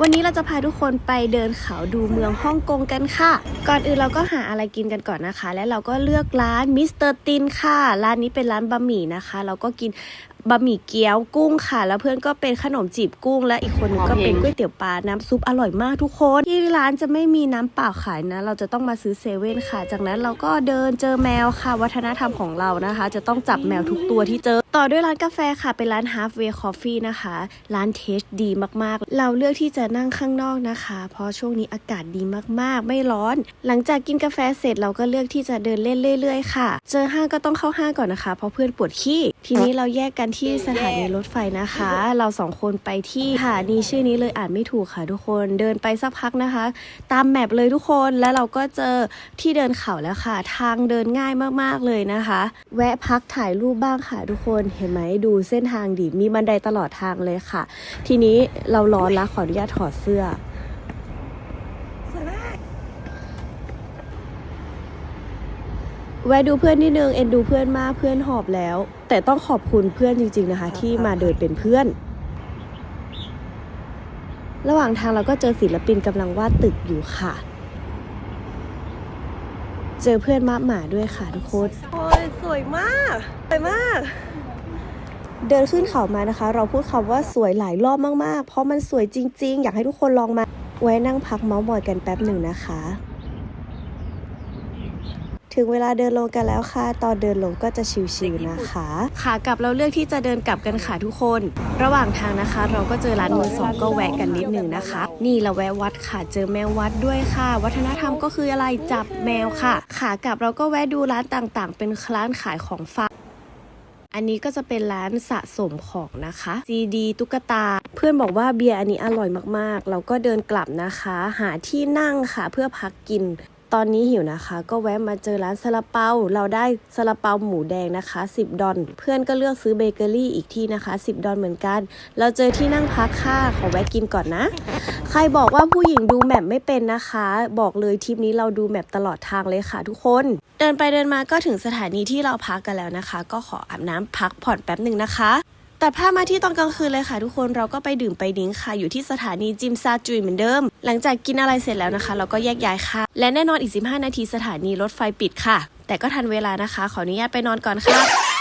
วันนี้เราจะพาทุกคนไปเดินเขาดูเมืองฮ่องกงกันค่ะ ก่อนอื่นเราก็หาอะไรกินกันก่อนนะคะ และเราก็เลือกร้านมิสเตอร์ตินค่ะ ร้านนี้เป็นร้านบะหมี่นะคะ เราก็กิน บะหมี่เกี๊ยวกุ้งค่ะ แล้วเพื่อนก็เป็นขนมจีบกุ้ง และอีกคนหนึงก็เป็นก๋วยเตี๋ยวปลาน้ำซุปอร่อยมากทุกคน ที่ร้านจะไม่มีน้ำเปล่าขายนะ เราจะต้องมาซื้อเซเว่นค่ะ จากนั้นเราก็เดินเจอแมวค่ะ วัฒนธรรมของเรานะคะ จะต้องจับแมวทุกตัวที่เจอ ต่อด้วยร้านกาแฟค่ะ เป็นร้าน Halfway Coffee นะคะ ร้านเทสดีมากๆ เราเลือกที่จะนั่งข้างนอกนะคะ เพราะช่วงนี้อากาศดีมากๆ ไม่ร้อน หลังจากกินกาแฟเสร็จเราก็เลือกที่จะเดินเล่นเรื่อย ๆ ค่ะ เจอห้างก็ต้องเข้าห้างก่อนนะคะ เพราะเพื่อนปวดขี้ ทีนี้เราแยกกันที่สถานีรถไฟนะคะ เราสองคนไปที่สถานีชื่อนี้เลยอ่านไม่ถูกค่ะทุกคนเดินไปสักพักนะคะ ตามแมปเลยทุกคนแล้วเราก็เจอที่เดินเขาแล้วค่ะ ทางเดินง่ายมากๆเลยนะคะ แวะพักถ่ายรูปบ้างค่ะทุกคนเห็นไหมดูเส้นทางดิมีบันไดตลอดทางเลยค่ะ ทีนี้เราร้อนแล้วขออนุญาตถอดเสื้อ แวะดูเพื่อนนิดนึงเอ็นดูเพื่อนมากเพื่อนหอบแล้ว แต่ต้องขอบคุณเพื่อนจริง ๆนะคะ ที่มาเดินเป็นเพื่อน ระหว่างทางเราก็เจอศิลปินกำลังวาดตึกอยู่ค่ะ เจอเพื่อนมาหมาด้วยค่ะทุกคนโอ้ยสวยมากสวยมาก เดินขึ้นเขามานะคะ เราพูดคำว่าสวยหลายรอบมากๆ เพราะมันสวยจริง ๆ อยากให้ทุกคนลองมาแวะนั่งพักเมาส์มอยกันแป๊บหนึ่งนะคะ ถึงเวลาเดินลงกันแล้วค่ะ ตอนเดินลงก็จะชิวๆนะคะขากลับเราเลือกที่จะเดินกลับกันค่ะทุกคน ระหว่างทางนะคะ เราก็เจอร้านมือสองก็แวะกันนิดหนึ่งนะคะ นี่เราแวะวัดค่ะเจอแมววัดด้วยค่ะ วัฒนธรรมก็คืออะไรจับแมวค่ะ ขากลับเราก็แวะดูร้านต่างๆ เป็นร้านขายของฝากอันนี้ก็จะเป็นร้านสะสมของนะคะซีดีตุ๊กตา เพื่อนบอกว่าเบียร์อันนี้อร่อยมากๆ เราก็เดินกลับนะคะ หาที่นั่งค่ะเพื่อพักกิน ตอนนี้หิวนะคะ ก็แวะมาเจอร้านซาลาเปา เราได้ซาลาเปาหมูแดงนะคะ 10 ดอลเพื่อนก็เลือกซื้อเบเกอรี่อีกที่นะคะ 10 ดอลเหมือนกัน เราเจอที่นั่งพักค่ะขอแวะกินก่อนนะ ใครบอกว่าผู้หญิงดูแมปไม่เป็นนะคะ บอกเลยทริปนี้เราดูแมปตลอดทางเลยค่ะทุกคน เดินไปเดินมาก็ถึงสถานีที่เราพักกันแล้วนะคะ ก็ขออาบน้ำพักผ่อนแป๊บหนึ่งนะคะ ตัดภาพมาที่ตอนกลางคืนเลยค่ะ ทุกคนเราก็ไปดื่มไปดิ้งค่ะอยู่ที่สถานีจิมซาจุยเหมือนเดิม หลังจากกินอะไรเสร็จแล้วนะคะ เราก็แยกย้ายค่ะ และแน่นอนอีก 15 นาทีสถานีรถไฟปิดค่ะ แต่ก็ทันเวลานะคะ ขออนุญาตไปนอนก่อนค่ะ